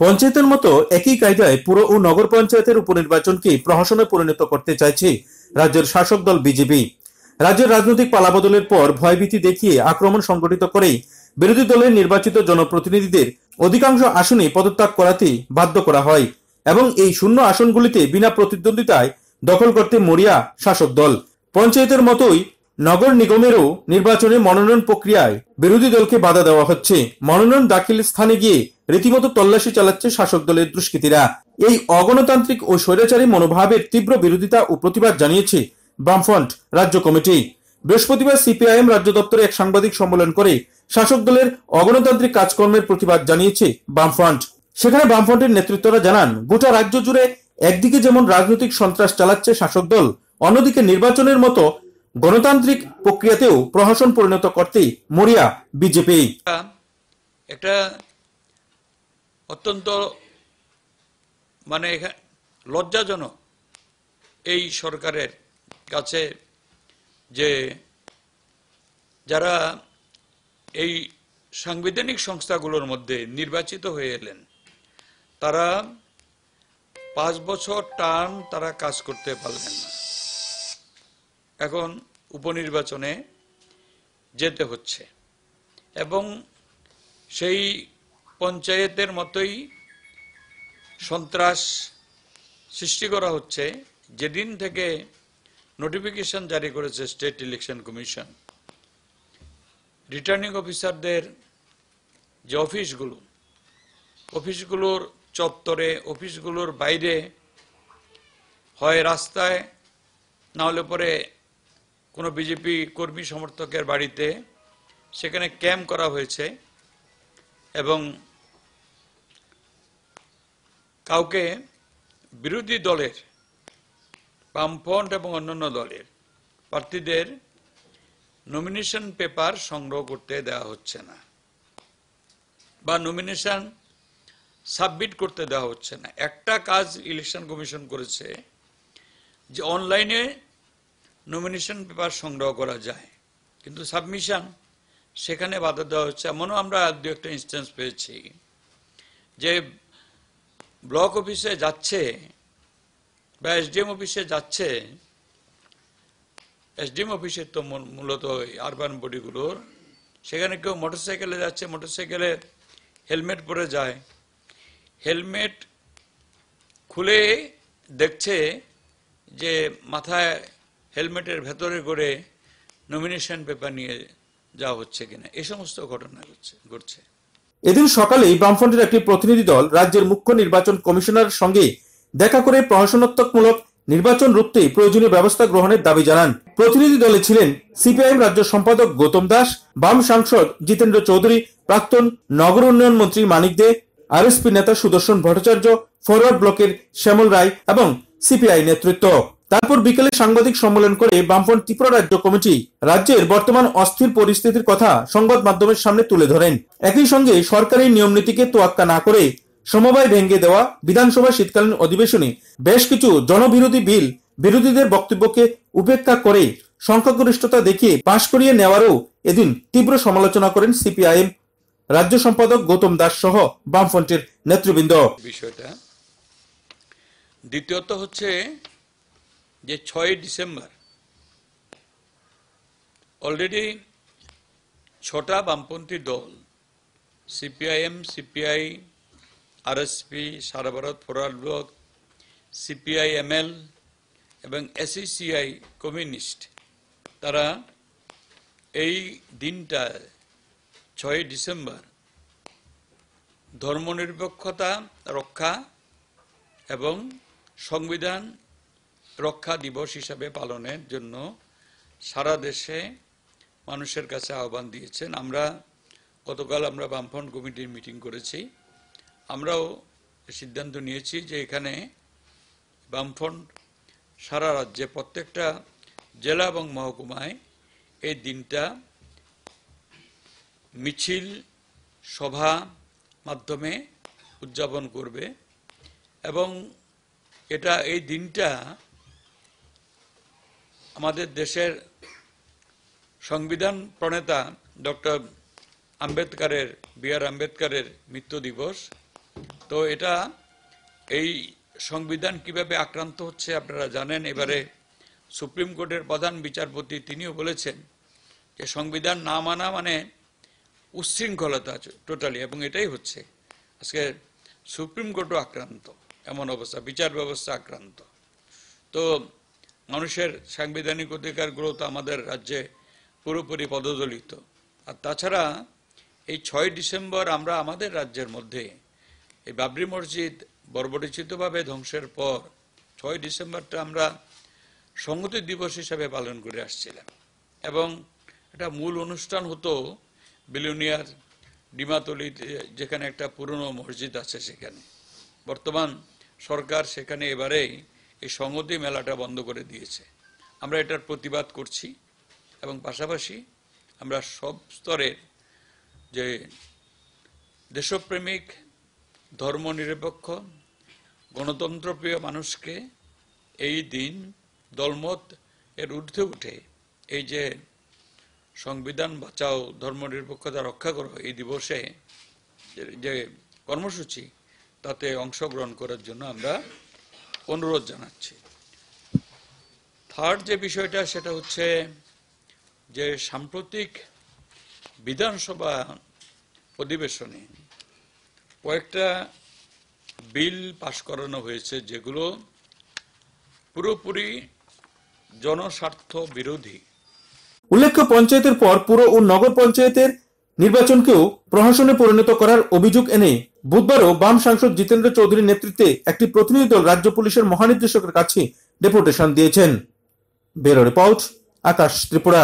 পঞ্চায়েতের মতো একই কায়দায় পুর ও নগর পঞ্চায়েতের উপনির্বাচনকে প্রহসনে পরিণত করতে চাইছে রাজ্যের শাসক দল বিজেপি। রাজ্যের রাজনৈতিক পালাবদলের পর ভয়ভীতি দেখিয়ে আক্রমণ সংগঠিত করে বিরোধী দলের নির্বাচিত জনপ্রতিনিধিদের অধিকাংশ আসনে পদত্যাগ করাতে বাধ্য করা হয় এবং এই শূন্য আসনগুলিতে বিনা প্রতিদ্বন্দ্বিতায় দখল করতে মরিয়া শাসক দল। পঞ্চায়েতের মতোই নগর নিগমেরও নির্বাচনে মনোনয়ন প্রক্রিয়ায় বিরোধী দলকে বাধা দেওয়া হচ্ছে। মনোনয়ন দাখিল স্থানে গিয়ে রীতিমতো তল্লাশি চালাচ্ছে শাসক দলের দুষ্কৃতীরা। এই অগণতান্ত্রিক ও স্বৈরাচারী মনোভাবের তীব্র বিরোধিতা ও প্রতিবাদ জানিয়েছে বামফ্রন্ট রাজ্য কমিটি। বৃহস্পতিবার সিপিআইএম রাজ্য দপ্তরে এক সাংবাদিক সম্মেলন করে শাসক দলের অগণতান্ত্রিক কাজকর্মের প্রতিবাদ জানিয়েছে বামফ্রন্ট। সেখানে বামফ্রন্টের নেতৃত্বরা জানান, গোটা রাজ্য জুড়ে একদিকে যেমন রাজনৈতিক সন্ত্রাস চালাচ্ছে শাসক দল, অন্যদিকে নির্বাচনের মতো গণতান্ত্রিক প্রক্রিয়াতেও প্রহসন পরিণত করতে মরিয়া বিজেপি। একটা অত্যন্ত মানে লজ্জাজনক এই সরকারের কাছে যে যারা এই সাংবিধানিক সংস্থাগুলোর মধ্যে নির্বাচিত হয়ে এলেন, তারা পাঁচ বছর টার্ম তারা কাজ করতে পারলেন না। এখন উপনির্বাচনে যেতে হচ্ছে। এবং সেই পঞ্চায়েতের মতোই সন্ত্রাস সৃষ্টি করা হচ্ছে। যেদিন থেকে নোটিফিকেশন জারি করেছে স্টেট ইলেকশন কমিশন রিটার্নিং অফিসারদের যে অফিসগুলো, অফিসগুলোর চত্বরে, অফিসগুলোর বাইরে হয় রাস্তায়, না হলে পরে কোনো বিজেপি কর্মী সমর্থকের বাড়িতে সেখানে ক্যাম্প করা হয়েছে এবং কাউকে বিরোধী দলের, বামফ্রন্ট এবং অন্যান্য দলের প্রার্থীদের নমিনেশন পেপার সংগ্রহ করতে দেওয়া হচ্ছে না বা নমিনেশন সাবমিট করতে দেওয়া হচ্ছে না। একটা কাজ ইলেকশন কমিশন করেছে যে অনলাইনে নমিনেশন পেপার সংগ্রহ করা যায়। কিন্তু সাবমিশন সেখানে বাধা দেওয়া হচ্ছে। এমনও আমরা দু একটা ইনস্ট্যান্স পেয়েছি যে ব্লক অফিসে যাচ্ছে বা এসডিএম অফিসে যাচ্ছে এসডিএম অফিসে তো মূল- মূলত আরবান বডিগুলোর সেখানে কেউ মোটরসাইকেলে যাচ্ছে মোটরসাইকেলে হেলমেট পরে যায়। হেলমেট খুলে দেখছে যে মাথায় হেলমেটের ভেতরে করে নমিনেশন পেপার নিয়ে যাওয়া হচ্ছে কিনা এই সমস্ত ঘটনা ঘটছে এদিন সকালেই বামফ্রন্টের একটি প্রতিনিধি দল রাজ্যের মুখ্য নির্বাচন কমিশনার সঙ্গে দেখা করে প্রহসনাত্মকমূলক নির্বাচন রুখতে প্রয়োজনীয় ব্যবস্থা গ্রহণের দাবি জানান। প্রতিনিধি দলে ছিলেন সিপিআইএম রাজ্য সম্পাদক গৌতম দাস, বাম সাংসদ জিতেন্দ্র চৌধুরী, প্রাক্তন নগর উন্নয়ন মন্ত্রী মানিক দে, আরএসপি নেতা সুদর্শন ভট্টাচার্য ফরওয়ার্ড ব্লকের শ্যামল রায় এবং সিপিআই নেতৃত্ব। তারপর বিকেলে সাংবাদিক সম্মেলন করে বামফ্রন্ট ত্রিপুরা রাজ্য কমিটি রাজ্যের বর্তমান অস্থির পরিস্থিতির কথা সংবাদ মাধ্যমের সামনে তুলে ধরেন। একই সঙ্গে সরকারি নিয়ম নীতিকে তোয়াক্কা না করে সমবায় ভেঙে দেওয়া বিধানসভা শীতকালীন অধিবেশনে বেশ কিছু জনবিরোধী বিল বিরোধীদের বক্তব্যকে উপেক্ষা করে সংখ্যাগরিষ্ঠতা দেখিয়ে পাশ করিয়ে নেওয়ারও এদিন তীব্র সমালোচনা করেন সিপিআইএম রাজ্য সম্পাদক গৌতম দাস সহ বামফ্রন্টের নেতৃবৃন্দ। বিষয়টা। দ্বিতীয়ত হচ্ছে যে ছয় ডিসেম্বর। অলরেডি ছটা বামপন্থী দল, সিপিআইএম, সিপিআই, আরএসপি, সারা ভারত ফরওয়ার্ড ব্লক এমএল এবং এসইসিআই কমিউনিস্ট, তারা এই দিনটা ছয় ডিসেম্বর ধর্মনিরপেক্ষতা, রক্ষা এবং সংবিধান রক্ষা দিবস হিসাবে পালনের জন্য সারা দেশে মানুষের কাছে আহ্বান দিয়েছেন। আমরা গতকাল আমরা বামফ্রন্ট কমিটির মিটিং করেছি। আমরাও সিদ্ধান্ত নিয়েছি যে এখানে বামফ্রন্ট সারা রাজ্যে প্রত্যেকটা জেলা এবং মহকুমায় এই দিনটা মিছিল, সভা মাধ্যমে উদযাপন করবে এবং এটা, এই দিনটা আমাদের দেশের সংবিধান প্রণেতা ডক্টর আম্বেদকারের, বি আর আম্বেদকারের মৃত্যু দিবস। তো এটা এই সংবিধান কীভাবে আক্রান্ত হচ্ছে আপনারা জানেন? এবারে সুপ্রিম কোর্টের প্রধান বিচারপতি তিনিও বলেছেন যে সংবিধান না মানা মানে উচ্ছৃঙ্খলতা টোটালি এবং এটাই হচ্ছে। আজকে সুপ্রিম কোর্টও আক্রান্ত, এমন অবস্থা, বিচার ব্যবস্থা আক্রান্ত। তো মানুষের সাংবিধানিক অধিকারগুলো তো আমাদের রাজ্যে পুরোপুরি পদদলিত আর তাছাড়া এই ছয় ডিসেম্বর আমরা আমাদের রাজ্যের মধ্যে এই বাবরি মসজিদ বর্বরিচিতভাবে ধ্বংসের পর ছয় ডিসেম্বরটা আমরা সংহতি দিবস হিসাবে পালন করে আসছিলাম। এবং একটা মূল অনুষ্ঠান হতো বিলুনিয়ার ডিমাতলিতে, যেখানে একটা পুরনো মসজিদ আছে সেখানে। বর্তমান সরকার সেখানে এবারেই এই সংহতি মেলাটা বন্ধ করে দিয়েছে। আমরা এটার প্রতিবাদ করছি এবং পাশাপাশি আমরা সব স্তরের যে দেশপ্রেমিক, ধর্মনিরপেক্ষ, গণতন্ত্রপ্রিয় মানুষকে এই দিন দলমত এর ঊর্ধ্বে উঠে এই যে সংবিধান বাঁচাও, ধর্মনিরপেক্ষতা রক্ষা করো এই দিবসে যে- কর্মসূচি, তাতে অংশগ্রহণ করার জন্য আমরা অনুরোধ জানাচ্ছি। থার্ড যে বিষয়টা, সেটা হচ্ছে যে সাম্প্রতিক বিধানসভা অধিবেশনে কয়েকটা বিল পাশ করানো হয়েছে, যেগুলো পুরোপুরি জনস্বার্থ বিরোধী। উল্লেখ্য, পঞ্চায়েতের পর পুর ও নগর পঞ্চায়েতের নির্বাচনকেও প্রহসনে পরিণত করার অভিযোগ এনে বুধবারও বাম সাংসদ জিতেন্দ্র চৌধুরীর নেতৃত্বে একটি প্রতিনিধি দল রাজ্য পুলিশের মহানির্দেশকের কাছে ডেপুটেশন দিয়েছেন। Bureau report, Akash Tripura.